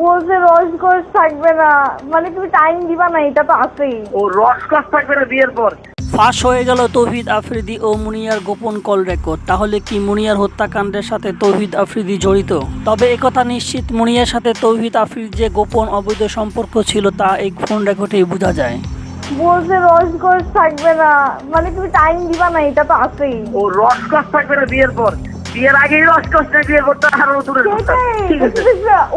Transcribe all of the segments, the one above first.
বলছে রসকস থাকবে না। মানে তুমি টাইম দিবা না এটা তো আছেই। ও রস রসকস থাকবে না বিয়ের পর। ফাঁস হয়ে গেল তৌহিদ আফ্রিদি ও মুনিয়ার গোপন কল রেকর্ড। তাহলে কি মুনিয়ার হত্যাকাণ্ডের সাথে তৌহিদ আফ্রিদি জড়িত? তবে একথা নিশ্চিত মুনিয়ার সাথে তৌহিদ আফ্রিদি যে গোপন অবৈধ সম্পর্ক ছিল তা এই ফোন রেকর্ডেই বোঝা যায়। বলছে রসকস থাকবে না। মানে তুমি টাইম দিবা না এটা তো আছেই। ও রস রসকস থাকবে না বিয়ের পর। বিয়ের আগেই রসকস নেই বিয়ের পর তো আরও দূরের কথা ঠিক আছে।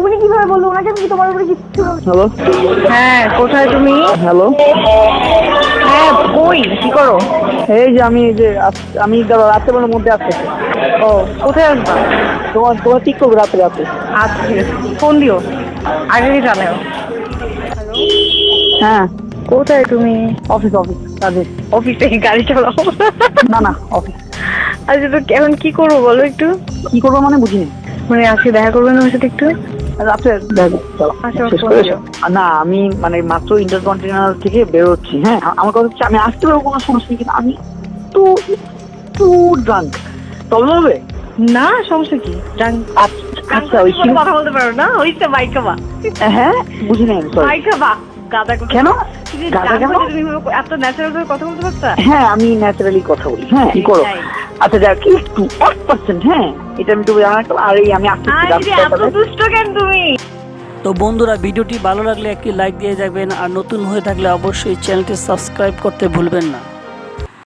উনি কীভাবে বলল? ওনাকে আমি তোমার উপরে কিচ্ছু হ্যালো হ্যাঁ কোথায় তুমি? হ্যালো হ্যাঁ কই? কি করো? এই যে আমি এই যে আমি ধরো রাত্রেবেলার মধ্যে আসতেছি। ও কোথায় আসবা তোমার তোমার ঠিক করব রাতে রাতে আচ্ছা আছে ফোন দিও। আগে জানাও। হ্যাঁ। কোথায় তুমি? অফিস অফিস কাজে। অফিসে গাড়ি চালাও। না না অফিস আচ্ছা তো এখন কি করব বলো একটু? কি করব মানে বুঝিনি। মানে আজকে দেখা করবেন আমার সাথে একটু? রাত্রে আচ্ছা, না আমি মানে মাত্র ইন্টারকন্টিনেন্টাল থেকে বেরোচ্ছি। হ্যাঁ আমার কথা হচ্ছে আমি আসতে পারব কোনো সমস্যা নেই কিন্তু আমি একটু একটু ড্রাঙ্ক তবে হবে না সমস্যা কি? জান আচ্ছা ওই কথা বলতে পারো না? হইছে বাইকা বা হ্যাঁ? বুঝিনি সরি বাইকা বা কেন? এত ন্যাচারাল ভাবে কথা বলতে পারতা? হ্যাঁ আমি ন্যাচারালি কথা বলি। হ্যাঁ কি করো। আচ্ছা যাক একটু এক পার্সেন্ট হ্যাঁ? এটা আমি তো জানাতাম আর এই আমি দুষ্ট কেন তুমি? তো বন্ধুরা ভিডিওটি ভালো লাগলে একটি লাইক দিয়ে যাবেন আর নতুন হয়ে থাকলে অবশ্যই চ্যানেলটি সাবস্ক্রাইব করতে ভুলবেন না।